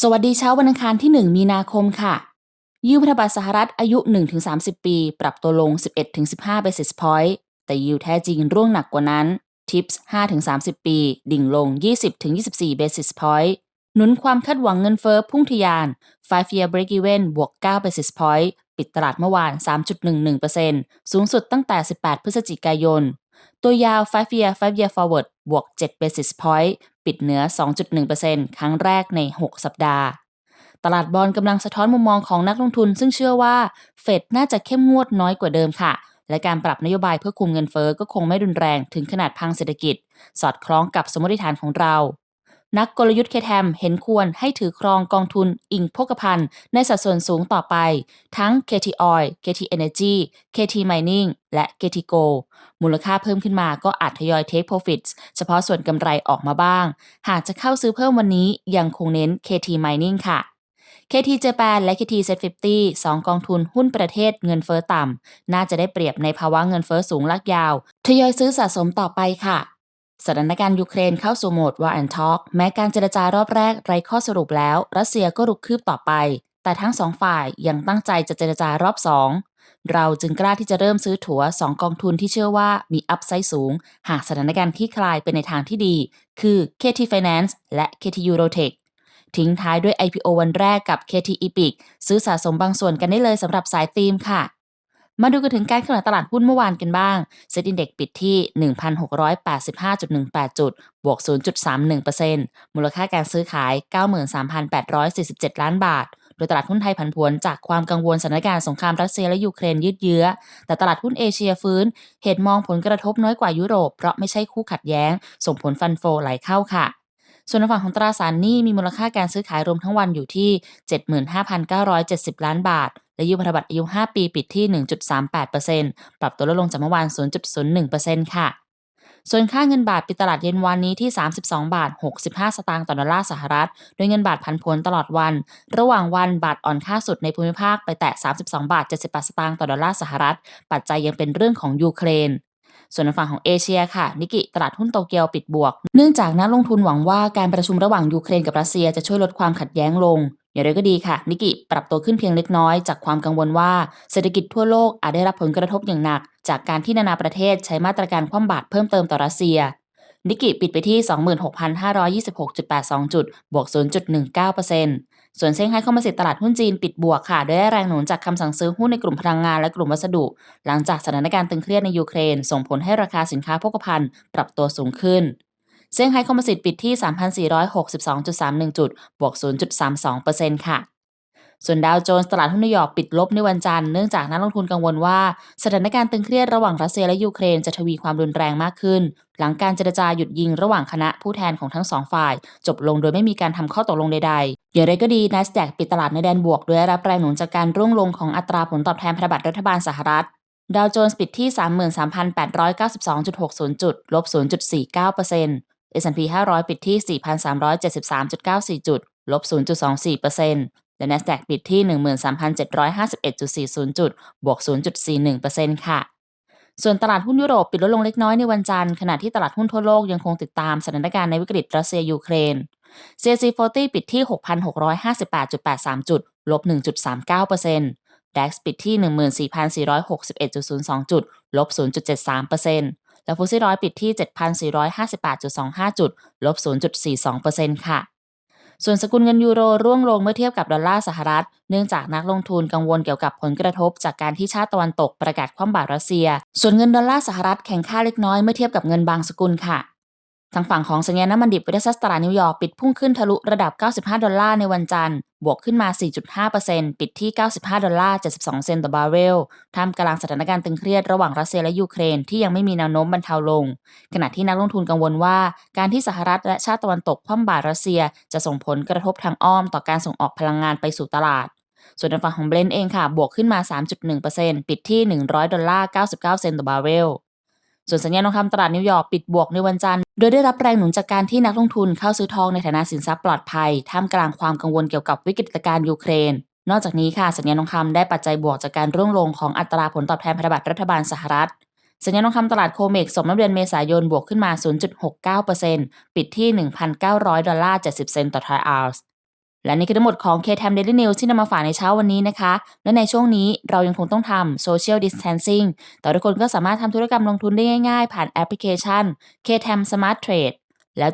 สวัสดีเช้าวันอังคารที่ 1 มีนาคมค่ะ ยิวพันธบัตรสหรัฐอายุ 1-30 ปี ปรับตัวลง 11-15 basis point แต่ยิวแท้จริงร่วงหนักกว่านั้นทิปส์5-30 ปี ดิ่งลง 20-24 basis point หนุนความคาดหวังเงินเฟอ้อพุ่งทยาน 5 year break even บวก 9 basis point ปิดตลาดเมื่อวาน 3.11%สูงสุดตั้งแต่ 18 พฤศจิกายน ตัวยาว 5 year 5 year forward บวก 7 basis point ปิดเหนือ 2.1%ครั้งแรกใน 6 สัปดาห์ ตลาดบอลกำลังสะท้อนมุมมองของนักลงทุน ซึ่งเชื่อว่าเฟดน่าจะเข้มงวดน้อยกว่าเดิมค่ะ และการปรับนโยบายเพื่อคุมเงินเฟอ้อก็คงไม่รุนแรงถึงขนาดพังเศรษฐกิจ สอดคล้องกับสมมติฐานของเรา นักกลยุทธ์เคแทมเห็นควรให้ถือครองกองทุนอิงโภคภัณฑ์ในสัดส่วนสูงต่อไป ทั้ง KT Oil KT Energy KT Mining และ KT Go มูลค่าเพิ่มขึ้นมาก็อาจทยอย take profits เฉพาะส่วนกำไรออกมาบ้าง หากจะเข้าซื้อเพิ่มวันนี้ยังคงเน้น KT Mining ค่ะ KT Japan และ KT Z50 สองกองทุนหุ้นประเทศเงินเฟอ้อต่ำ น่าจะได้เปรียบในภาวะเงินเฟอ้อสูงลากยาว ทยอยซื้อสะสมต่อไปค่ะ สถานการณ์ยูเครนเข้าสู่โหมด War and Talk แม้การเจรจารอบแรกไร้ข้อสรุปแล้ว รัสเซียก็รุกคืบต่อไป แต่ทั้งสองฝ่ายยังตั้งใจจะเจรจารอบสองเราจึงกล้าที่จะเริ่มซื้อถั่ว2กองทุนที่เชื่อว่ามีอัพไซด์สูง หากสถานการณ์ที่คลายเป็นในทางที่ดี คือ KT Finance และ KT Eurotech ทิ้งท้ายด้วย IPO วันแรกกับ KT Epic ซื้อสะสมบางส่วนกันได้เลยสำหรับสายธีมค่ะ มาดูกันถึงการขณะตลาดหุ้นเมื่อวานกันบ้างเซ็ตอินเด็กปิดที่ 1,685.18 จุด บวก 0.31%มูลค่าการซื้อขาย 93,847 ล้านบาท โดยตลาดหุ้นไทยผันผวนจากความกังวลสถานการณ์สงครามรัสเซียและยูเครนยืดเยื้อ แต่ตลาดหุ้นเอเชียฟื้น เหตุมองผลกระทบน้อยกว่ายุโรป เพราะไม่ใช่คู่ขัดแย้ง ส่งผลฟันโฟไหลเข้าค่ะ ส่วนฝั่งของตราสารหนี้มีมูลค่าการซื้อขายรวมทั้งวันอยู่ที่ 75,970 ล้านบาท และยูพันธบัตรอายุ 5 ปีปิดที่ 1.38%ปรับตัวลดลงจากเมื่อวาน 0.01%ค่ะส่วนค่าเงินบาทปิดตลาดเย็นวันนี้ที่ 32 บาท 65 สตางค์ต่อดอลลาร์สหรัฐ โดยเงินบาทพันผวนตลอดวัน ระหว่างวันบาทอ่อนค่าสุดในภูมิภาคไปแตะ 32 บาท 78 สตางค์ต่อดอลลาร์สหรัฐ ปัจจัยยังเป็นเรื่องของยูเครน ส่วนฝั่งของเอเชียค่ะนิกิตลาดหุ้นโตเกียวปิดบวก เนื่องจากนักลงทุนหวังว่าการประชุมระหว่างยูเครนกับรัสเซียจะช่วยลดความขัดแย้งลงอย่างไรก็ดีค่ะ นิกิปรับตัวขึ้นเพียงเล็กน้อยจากความกังวลว่าเศรษฐกิจทั่วโลกอาจได้รับผลกระทบอย่างหนัก จากการที่นานาประเทศใช้มาตรการคว่ำบาตรเพิ่มเติมต่อรัสเซีย นิกิปิดไปที่ 26,526.82 จุด บวก 0.19% ส่วนเซี่ยงไฮ้คอมมิสิตตลาดหุ้นจีนปิดบวกค่ะ ด้วยแรงหนุนจากคำสั่งซื้อหุ้นในกลุ่มพลังงานและกลุ่มวัสดุ หลังจากสถานการณ์ตึงเครียดในยูเครน ส่งผลให้ราคาสินค้าโภคภัณฑ์ปรับตัวสูงขึ้นเซี่ยงไฮ้คอมมิสิตปิดที่ 3,462.31 จุด บวก 0.32%ค่ะ ส่วนดาวโจนส์ตลาดหุ้นนิวยอร์กปิดลบในวันจันทร์ เนื่องจากนักลงทุนกังวลว่าสถานการณ์ตึงเครียดระหว่างรัสเซียและยูเครนจะทวีความรุนแรงมากขึ้น หลังการเจรจาหยุดยิงระหว่างคณะผู้แทนของทั้งสองฝ่าย จบลงโดยไม่มีการทำข้อตกลงใดๆ อย่างไรก็ดีนัสแดกปิดตลาดในแดนบวกด้วยรับแรงหนุนจากการร่วงลงของอัตราผลตอบแทนพันธบัตรรัฐบาลสหรัฐ ดาวโจนส์ปิดที่ 33,892.60 จุด ลบ 0.49% S&P 500 ปิดที่ 4,373.94 จุด ลบ 0.24%และ NASDAQ ปิดที่ 13,751.40 จุด บวก 0.41%ค่ะส่วนตลาดหุ้นยุโรปปิดลดลงเล็กน้อยในวันจันทร์ขณะที่ตลาดหุ้นทั่วโลกยังคงติดตามสถานการณ์ในวิกฤตรัสเซียยูเครน CAC 40 ปิดที่ 6,658.83 จุด ลบ 1.39% DAX ปิดที่ 14,461.02 จุด ลบ 0.73%และฟุตซี่ร้อยปิดที่ 7,458.25 จุด ลบ 0.42%ค่ะส่วนสกุลเงินยูโรร่วงลงเมื่อเทียบกับดอลลาร์สหรัฐ เนื่องจากนักลงทุนกังวลเกี่ยวกับผลกระทบ จากการที่ชาติตะวันตกประกาศคว่ำบาตรรัสเซีย ส่วนเงินดอลลาร์สหรัฐแข็งค่าเล็กน้อยเมื่อเทียบกับเงินบางสกุลค่ะ ทางฝั่งของสัญญาณน้ำมันดิบเวสตลานิวยอร์กปิดพุ่งขึ้นทะลุระดับ 95 ดอลลาร์ในวันจันทร์ บวกขึ้นมา 4.5%ปิดที่ 95 ดอลลาร์ 72 เซนต์ต่อบาร์เรลท่ามกลางสถานการณ์ตึงเครียดระหว่างรัสเซียและยูเครนที่ยังไม่มีแนวโน้มบรรเทาลง ขณะที่นักลงทุนกังวลว่า การที่สหรัฐและชาติตะวันตกคว่ำบาตรรัสเซียจะส่งผลกระทบทางอ้อมต่อการส่งออกพลังงานไปสู่ตลาดส่วนทางฝั่งของเบลนเองค่ะ บวกขึ้นมา 3.1%ปิดที่ 100 ดอลลาร์ 99 เซนต์ต่อบาร์เรล ส่วนสัญญาณทองคำตลาดนิวยอร์กปิดบวกในวันจันทร์ โดยได้รับแรงหนุนจากการที่นักลงทุนเข้าซื้อทองในฐานะสินทรัพย์ปลอดภัย ท่ามกลางความกังวลเกี่ยวกับวิกฤตการณ์ยูเครน นอกจากนี้ค่ะสัญญาณทองคำได้ปัจจัยบวกจากการร่วงลงของอัตราผลตอบแทนพันธบัตรรัฐบาลสหรัฐสัญญาณทองคำตลาดโคเมกสมน้ำเดือนเมษายนบวกขึ้นมา 0.69%ปิดที่ 1,900 ดอลลาร์ 70 เซนต์ต่อทรอยออนซ์ และนี่คือทั้งหมดของ KTM Daily News ที่นำมาฝากในเช้าวันนี้นะคะ และในช่วงนี้เรายังคงต้องทำ Social Distancing แต่ทุกคนก็สามารถทำธุรกรรมลงทุนได้ง่ายๆ ผ่านแอปพลิเคชัน KTM Smart Trade